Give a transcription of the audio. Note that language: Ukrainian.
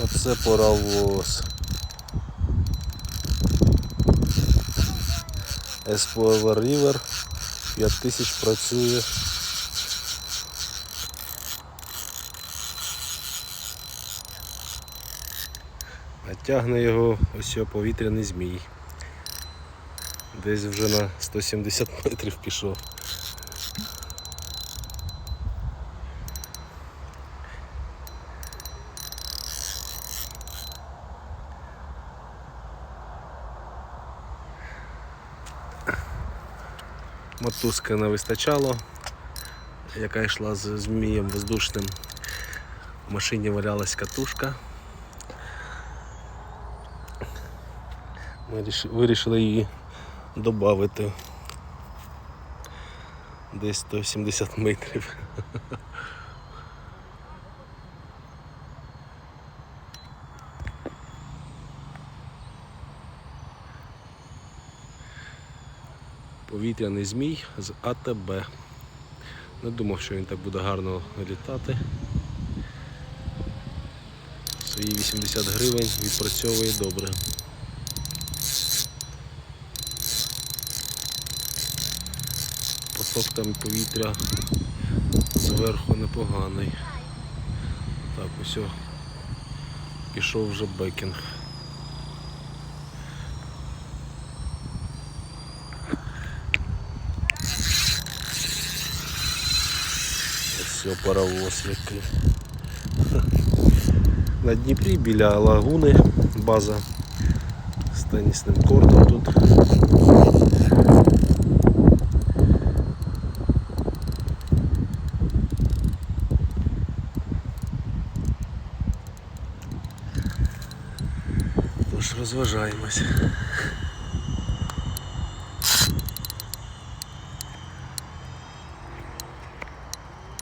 Оце паровоз. Espover River 5000 працює. А тягне його ось повітряний змій. Десь вже на 170 метрів пішов. Мотузки не вистачало, яка йшла з змієм воздушним. В машині валялась катушка. Ми вирішили її додати десь 170 метрів. Повітряний змій з АТБ. Не думав, що він так буде гарно літати. Свої 80 гривень відпрацьовує добре. Поток там повітря зверху непоганий. Так, ось пішов вже бекінг. Все, паровоз який. На Дніпрі біля лагуни база з тенісним кортом тут. Тож розважаємось.